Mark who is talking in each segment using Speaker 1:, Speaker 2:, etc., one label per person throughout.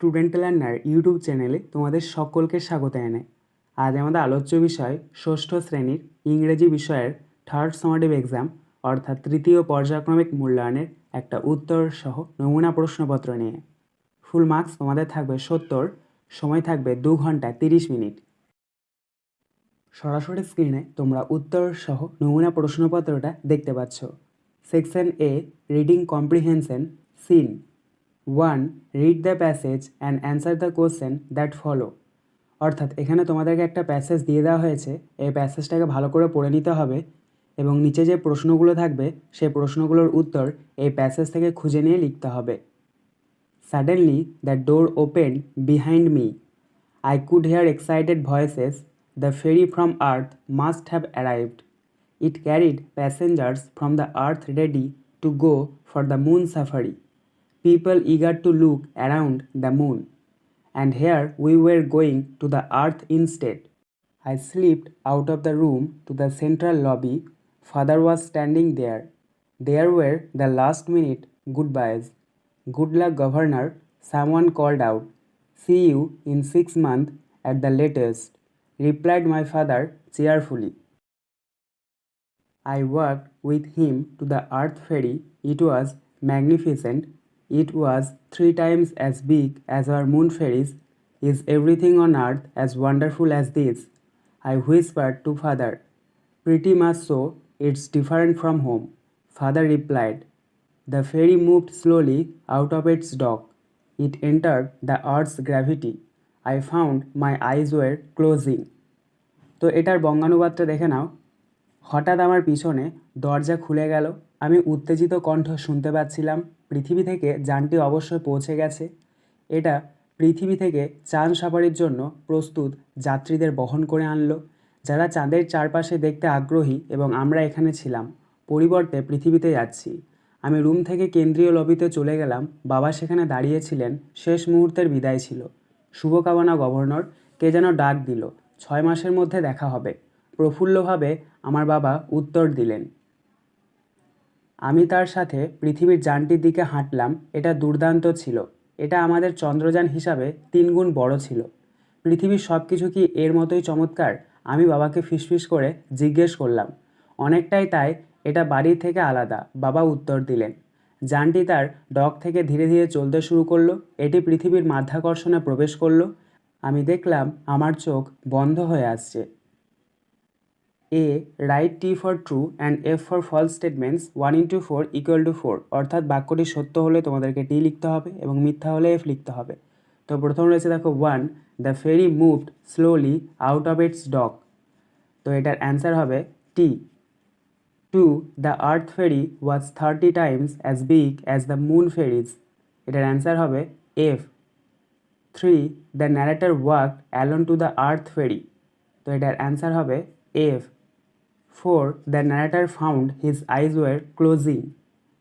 Speaker 1: Student learner YouTube চ্যানেলে তোমাদের সকলকে স্বাগত জানাই। আজ আমাদের আলোচ্য বিষয় ষষ্ঠ শ্রেণির ইংরেজি বিষয়ের থার্ড সামারেটিভ এক্সাম অর্থাৎ তৃতীয় পর্যায়ক্রমিক মূল্যায়নের একটা উত্তর সহ নমুনা প্রশ্নপত্র নিয়ে। ফুল মার্কস তোমাদের থাকবে সত্তর, সময় থাকবে দু ঘণ্টা তিরিশ মিনিট। সরাসরি স্ক্রিনে তোমরা উত্তর সহ নমুনা প্রশ্নপত্রটা দেখতে পাচ্ছ। Section A reading comprehension seen one read the passage and answer the question that follow অর্থাৎ এখানে তোমাদেরকে একটা প্যাসেজ দিয়ে দেওয়া হয়েছে। এই প্যাসেজটাকে ভালো করে পড়ে নিতে হবে এবং নিচে যে প্রশ্নগুলো থাকবে, সেই প্রশ্নগুলোর উত্তর এই প্যাসেজ থেকে খুঁজে নিয়ে লিখতে হবে। Suddenly the door open behind me I could hear excited voices the ferry from earth must have arrived it carried passengers from the earth ready to go for the moon safari People eager to look around the moon. And here we were going to the Earth instead. I slipped out of the room to the central lobby. Father was standing there. There were the last minute goodbyes. Good luck, Governor, someone called out. See you in six months at the latest, replied my father cheerfully. I walked with him to the earth ferry. It was magnificent. It was three times as big as our moon ferries. Is everything on earth as wonderful as this? I whispered to father. Pretty much so. It's different from home. Father replied. The ferry moved slowly out of its dock. It entered the Earth's gravity. I found my eyes were closing. তো এটার বঙ্গানুবাদটা দেখে নাও হঠাৎ আমার পিছনে দরজা খুলে গেল আমি উত্তেজিত কণ্ঠ শুনতে পাচ্ছিলাম পৃথিবী থেকে যানটি অবশ্যই পৌঁছে গেছে। এটা পৃথিবী থেকে চাঁদ সাফারির জন্য প্রস্তুত যাত্রীদের বহন করে আনলো, যারা চাঁদের চারপাশে দেখতে আগ্রহী এবং আমরা এখানে ছিলাম। পরিবর্তে পৃথিবীতে যাচ্ছি। আমি রুম থেকে কেন্দ্রীয় লবিতে চলে গেলাম। বাবা সেখানে দাঁড়িয়েছিলেন। শেষ মুহূর্তের বিদায় ছিল। শুভকামনা গভর্নর। কে যেন ডাক দিল। ছয় মাসের মধ্যে দেখা হবে। প্রফুল্লভাবে আমার বাবা উত্তর দিলেন। আমি তার সাথে পৃথিবীর যানটির দিকে হাঁটলাম, এটা দুর্দান্ত ছিল। এটা আমাদের চন্দ্রযান হিসাবে তিনগুণ বড় ছিল। পৃথিবীর সব কিছু কি এর মতোই চমৎকার? আমি বাবাকে ফিসফিস করে জিজ্ঞেস করলাম। অনেকটাই তাই, এটা বাড়ির থেকে আলাদা, বাবা উত্তর দিলেন। যানটি তার ডক থেকে ধীরে ধীরে চলতে শুরু করল, এটি পৃথিবীর মাধ্যাকর্ষণে প্রবেশ করল। আমি দেখলাম আমার চোখ বন্ধ হয়ে আসছে। A write T for true and F for false statements one into four equal to four অর্থাৎ বাক্যটি সত্য হলে তোমাদেরকে টি লিখতে হবে এবং মিথ্যা হলে এফ লিখতে হবে। তো প্রথম রয়েছে দেখো one the ferry moved slowly out of its dock তো এটার অ্যান্সার হবে T two the earth ferry was thirty times as big as the moon ferries এটার অ্যান্সার হবে F three the narrator walk along to the earth ferry তো এটার answer হবে F four the narrator found his eyes were closing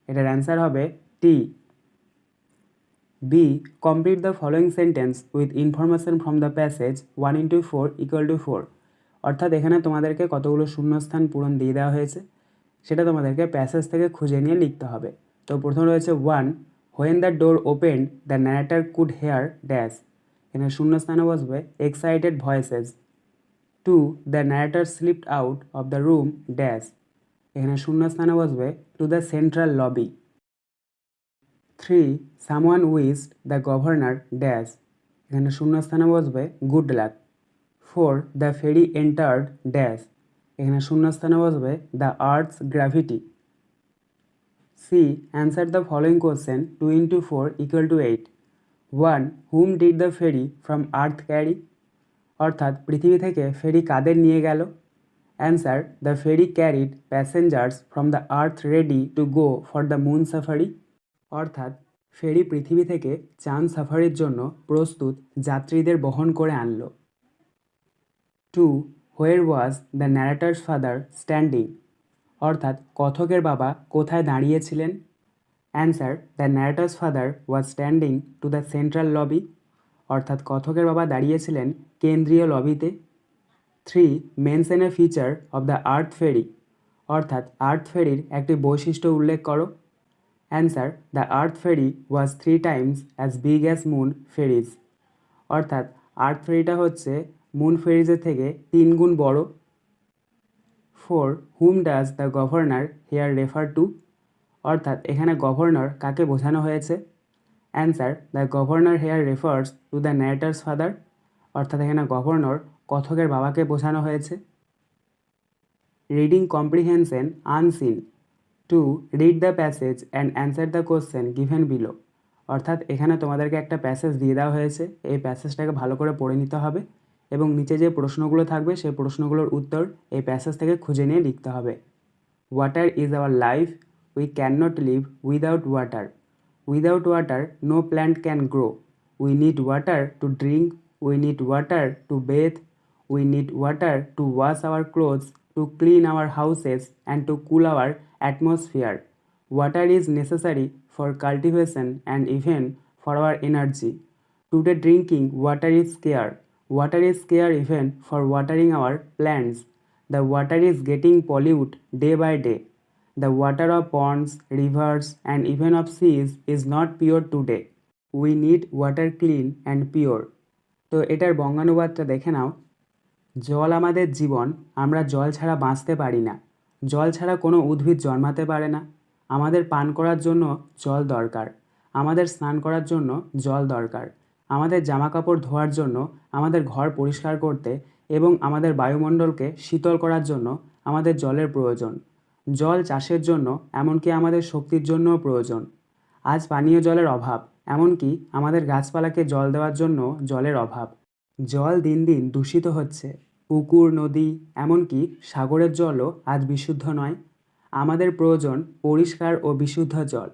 Speaker 1: এটার answer হবে T B complete the following sentence with information from the passage one into four equal to four অর্থাৎ এখানে তোমাদেরকে কতগুলো শূন্যস্থান পূরণ দিয়ে দেওয়া হয়েছে, সেটা তোমাদেরকে প্যাসেজ থেকে খুঁজে নিয়ে লিখতে হবে। তো প্রথম রয়েছে one when the door open the narrator could hear dash এখানে শূন্যস্থানে বসবে excited voices two the narrator slipped out of the room dash এখানে শূন্যস্থানে বসবে two the central lobby three someone wished the governor dash এখানে শূন্যস্থানে বসবে good luck four the ferry entered dash এখানে শূন্যস্থানে বসবে the earth's gravity C answer the following question two into four equal to eight one whom did the ferry from earth carry অর্থাৎ পৃথিবী থেকে ferry কাদের নিয়ে গেল? Answer the ferry carried passengers from the earth ready to go for the moon safari অর্থাৎ ferry পৃথিবী থেকে চাঁদ সাফারির জন্য প্রস্তুত যাত্রীদের বহন করে আনলো। Two where was the narrator's father standing অর্থাৎ কথকের বাবা কোথায় দাঁড়িয়েছিলেন? Answer the narrator's father was standing to the central lobby অর্থাৎ কথকের বাবা দাঁড়িয়েছিলেন কেন্দ্রীয় লবিতে। Three mention a feature of the earth ferry অর্থাৎ আর্থ ফেরির একটি বৈশিষ্ট্য উল্লেখ করো। Answer the earth ferry was three times as big as moon ferries অর্থাৎ আর্থ ফেরিটা হচ্ছে মুন ফেরিজের থেকে তিন গুণ বড়। Four whom does the governor here refer to অর্থাৎ এখানে গভর্নর কাকে বোঝানো হয়েছে? Answer the governor here refers to the narrator's father অর্থাৎ এখানে গভর্নর কথকের বাবাকে বোঝানো হয়েছে। Reading comprehension unseen two read the passage and answer the question given below অর্থাৎ এখানে তোমাদেরকে একটা প্যাসেজ দিয়ে দেওয়া হয়েছে, এই প্যাসেজটাকে ভালো করে পড়ে নিতে হবে এবং নিচে যে প্রশ্নগুলো থাকবে, সেই প্রশ্নগুলোর উত্তর এই প্যাসেজ থেকে খুঁজে নিয়ে লিখতে হবে। Water is our life we can not live without water Without water, no plant can grow. We need water to drink, we need water to bathe, we need water to wash our clothes, to clean our houses, and to cool our atmosphere. Water is necessary for cultivation and even for our energy. Today, drinking water is scarce. Water is scarce even for watering our plants. The water is getting polluted day by day. The water of ponds, rivers, and even of seas is not pure today. We need water clean and pure. তো এটার বঙ্গানুবাদটা দেখে নাও। জল আমাদের জীবন আমরা জল ছাড়া বাঁচতে পারি না। জল ছাড়া কোনো উদ্ভিদ জন্মাতে পারে না। আমাদের পান করার জন্য জল দরকার। আমাদের স্নান করার জন্য জল দরকার। আমাদের জামা কাপড় ধোয়ার জন্য আমাদের ঘর পরিষ্কার করতে এবং আমাদের বায়ুমণ্ডলকে শীতল করার জন্য আমাদের জলের প্রয়োজন। জল চাষের জন্য, এমনকি আমাদের শক্তির জন্যও প্রয়োজন। আজ পানীয় জলের অভাব, এমনকি আমাদের গাছপালাকে জল দেওয়ার জন্য জলের অভাব। জল দিন দিন দূষিত হচ্ছে। পুকুর, নদী, এমনকি সাগরের জলও আজ বিশুদ্ধ নয়। আমাদের প্রয়োজন পরিষ্কার ও বিশুদ্ধ জল।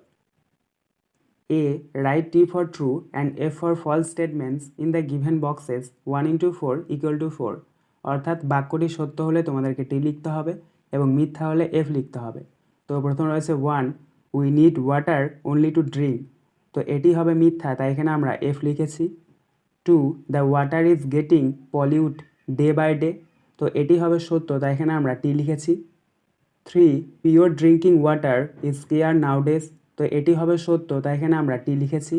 Speaker 1: A. Write T for true and F for false statements in the given boxes 1 into 4 equal to 4 অর্থাৎ বাক্যটি সত্য হলে তোমাদেরকে টি লিখতে হবে। এবং মিথ্যা হলে এফ লিখতে হবে। তো প্রথম রয়েছে one we need water only to drink তো এটি হবে মিথ্যা, তাই এখানে আমরা এফ লিখেছি। Two the water is getting pollute day by day তো এটি হবে সত্য, তাই এখানে আমরা টি লিখেছি। Three pure drinking water is care nowadays তো এটি হবে সত্য, তাই এখানে আমরা টি লিখেছি।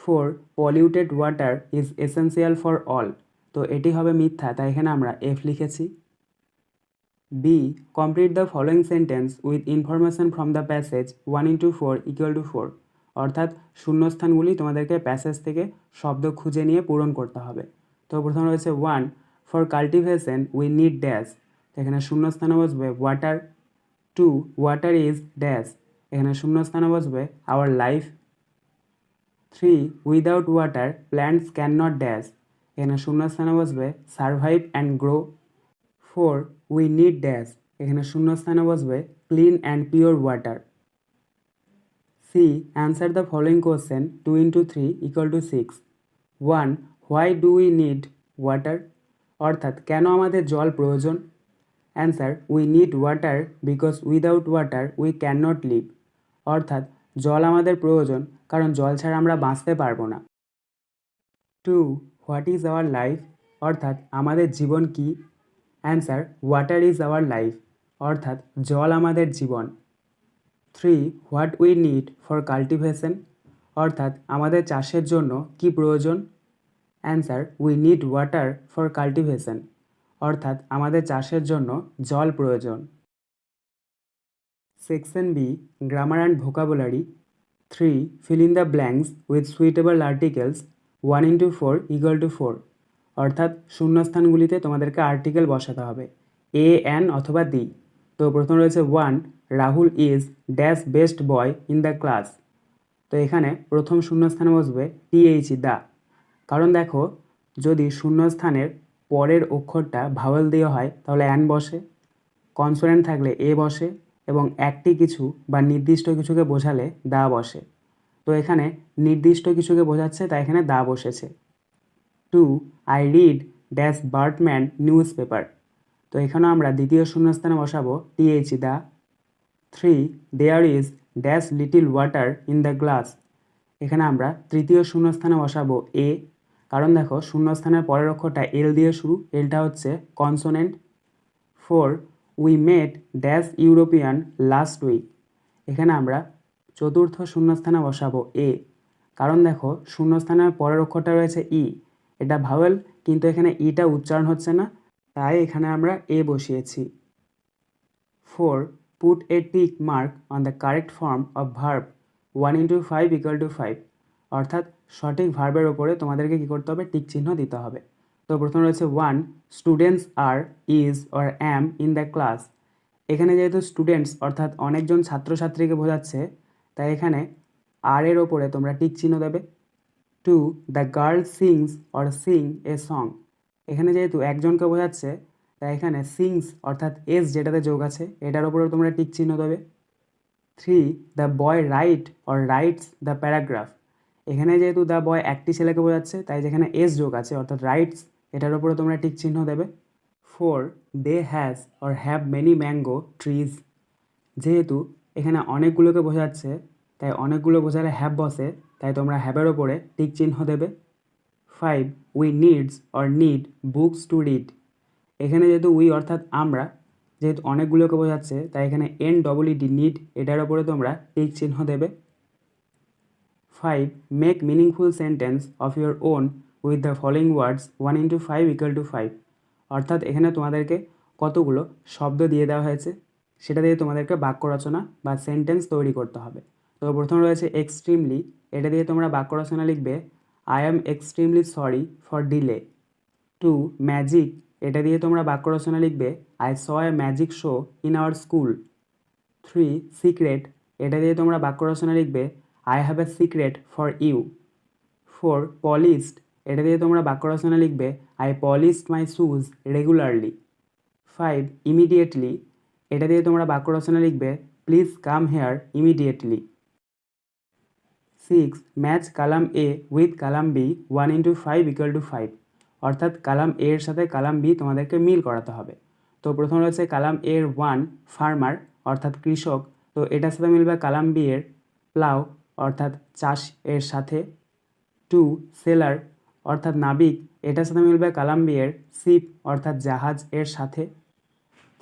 Speaker 1: Four polluted water is essential for all তো এটি হবে মিথ্যা, তাই এখানে আমরা এফ লিখেছি। B complete the following sentence with information from the passage one into four equal to four অর্থাৎ শূন্যস্থানগুলি তোমাদেরকে প্যাসেজ থেকে শব্দ খুঁজে নিয়ে পূরণ করতে হবে। তো প্রথম রয়েছে one for cultivation we need dash এখানে শূন্যস্থানে বসবে water two water is dash এখানে শূন্যস্থানে বসবে our life three without water plants can not dash এখানে শূন্যস্থানে বসবে survive and grow four we need dash এখানে শূন্যস্থানে বসবে clean and pure water C answer the following question two into three equal to six one why do we need water অর্থাৎ, কেন আমাদের জল প্রয়োজন? Answer we need water because without water we can not live অর্থাৎ, জল আমাদের প্রয়োজন, কারণ জল ছাড়া আমরা বাঁচতে পারব না। Two what is our life অর্থাৎ, আমাদের জীবন কি? Answer water is our life অর্থাৎ, জল আমাদের জীবন। Three what we need for cultivation অর্থাৎ, আমাদের চাষের জন্য কি প্রয়োজন? Answer we need water for cultivation অর্থাৎ, আমাদের চাষের জন্য জল প্রয়োজন। Section B grammar and vocabulary three fill in the blanks with suitable articles one into four equal to four অর্থাৎ শূন্যস্থানগুলিতে তোমাদেরকে আর্টিকেল বসাতে হবে। এ এন অথবা দি তো প্রথম রয়েছে one Rahul is dash best boy in the class তো এখানে প্রথম শূন্যস্থানে বসবে টিএইচ দা। কারণ দেখো, যদি শূন্যস্থানের পরের অক্ষরটা ভাওয়েল দেওয়া হয়, তাহলে অ্যান বসে। কনসোনেন্ট থাকলে এ বসে এবং একটি কিছু বা নির্দিষ্ট কিছুকে বোঝালে দা বসে। তো এখানে নির্দিষ্ট কিছুকে বোঝাচ্ছে, তাই এখানে দা বসেছে। Two I read dash Bartman newspaper তো এখানেও আমরা দ্বিতীয় শূন্যস্থানে বসাবো T H the three there is dash little water in the glass এখানে আমরা তৃতীয় শূন্যস্থানে বসাবো এ কারণ দেখো শূন্যস্থানের পরের অক্ষরটা এল দিয়ে শুরু এলটা হচ্ছে consonant four we met dash European last week এখানে আমরা চতুর্থ শূন্যস্থানে বসাবো এ কারণ দেখো শূন্যস্থানের পরের অক্ষরটা রয়েছে ই এটা ভাওয়েল, কিন্তু এখানে ইটা উচ্চারণ হচ্ছে না, তাই এখানে আমরা এ বসিয়েছি। Four, put a tick mark on the correct form of verb, one into five equal to five. অর্থাৎ সঠিক ভার্বের ওপরে তোমাদেরকে কী করতে হবে? টিক চিহ্ন দিতে হবে। তো প্রথমে রয়েছে one, students are is or am in the class. এখানে যেহেতু স্টুডেন্টস, অর্থাৎ অনেকজন ছাত্রছাত্রীকে বোঝাচ্ছে, তাই এখানে আর এর ওপরে তোমরা টিক চিহ্ন দেবে। Two the girl sings or sing a song এখানে যেহেতু একজনকে বোঝাচ্ছে, তাই এখানে সিংস অর্থাৎ এস যেটাতে যোগ আছে, এটার ওপরেও তোমরা টিক চিহ্ন দেবে। Three the boy write or writes the paragraph এখানে যেহেতু দ্য বয় একটি ছেলেকে বোঝাচ্ছে, তাই যেখানে এস যোগ আছে, অর্থাৎ রাইটস এটার উপরে তোমরা টিক চিহ্ন দেবে। Four they has or have many mango trees যেহেতু এখানে অনেকগুলোকে বোঝাচ্ছে, তাই অনেকগুলো বোঝালে হ্যাভ বসে। তাই তোমরা হ্যাভের ওপরে টিক চিহ্ন দেবে। Five we needs or need books to read এখানে যেহেতু উই অর্থাৎ আমরা, যেহেতু অনেকগুলোকে বোঝাচ্ছে, তাই এখানে এন ডবল ইডি নিড এটার ওপরে তোমরা টিক চিহ্ন দেবে। Five make meaningful sentence of your own with the following words one into five equal to five অর্থাৎ এখানে তোমাদেরকে কতগুলো শব্দ দিয়ে দেওয়া হয়েছে, সেটা দিয়ে তোমাদেরকে বাক্য রচনা বা সেন্টেন্স তৈরি করতে হবে। তো প্রথম রয়েছে এক্সট্রিমলি এটা দিয়ে তোমরা বাক্য রচনা লিখবে I am extremely sorry for delay two magic এটা দিয়ে তোমরা বাক্য রচনা লিখবে I saw a magic show in our school three secret এটা দিয়ে তোমরা বাক্য রচনা লিখবে I have a secret for you four polished এটা দিয়ে তোমরা বাক্য রচনা লিখবে I polished my shoes regularly five immediately এটা দিয়ে তোমরা বাক্য রচনা লিখবে please come here immediately six match column A with column B one into five equal to five অর্থাৎ কালাম এ এর সাথে কালাম বি তোমাদেরকে মিল করাতে হবে। তো প্রথম রয়েছে কালাম এর ওয়ান ফার্মার অর্থাৎ কৃষক। তো এটার সাথে মিলবে কালাম বি এর প্লাউ অর্থাৎ চাষ এর সাথে টু সেলার অর্থাৎ নাবিক। এটার সাথে মিলবে কালাম বি এর শিপ অর্থাৎ জাহাজ এর সাথে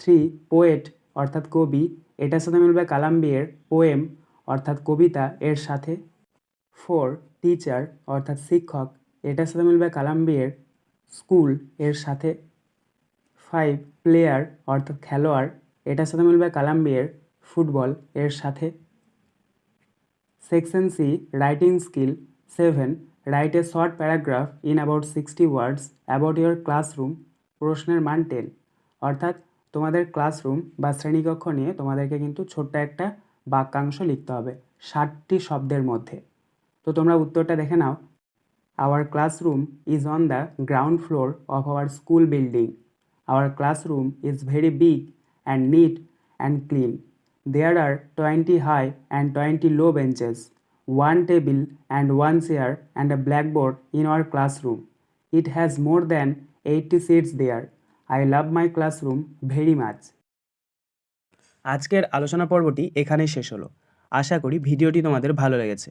Speaker 1: থ্রি পোয়েট অর্থাৎ কবি। এটার সাথে মিলবে কালাম বি এর পোয়েম অর্থাৎ কবিতা এর সাথে ফোর টিচার অর্থাৎ শিক্ষক, এটার সাথে মিলবে কালাম বি স্কুল, এর সাথে ফাইভ প্লেয়ার অর্থাৎ খেলোয়াড়, এটার সাথে মিলবে কালাম বি ফুটবল, এর সাথে section C writing skill seven. Write a short paragraph in about sixty words about your classroom, প্রশ্নের মান টেন। অর্থাৎ তোমাদের ক্লাসরুম বা শ্রেণীকক্ষ নিয়ে তোমাদেরকে কিন্তু ছোট্ট একটা বাক্যাংশ লিখতে হবে, ষাটটি শব্দের মধ্যে। তো তোমরা উত্তরটা দেখে নাও। Our classroom is on the ground floor of our school building our classroom is very big and neat and clean there are twenty high and twenty low benches one table and one chair and a blackboard in our classroom it has more than eighty seats there I love my classroom very much আজকের আলোচনা পর্বটি এখানেই শেষ হলো। আশা করি ভিডিওটি তোমাদের ভালো লেগেছে।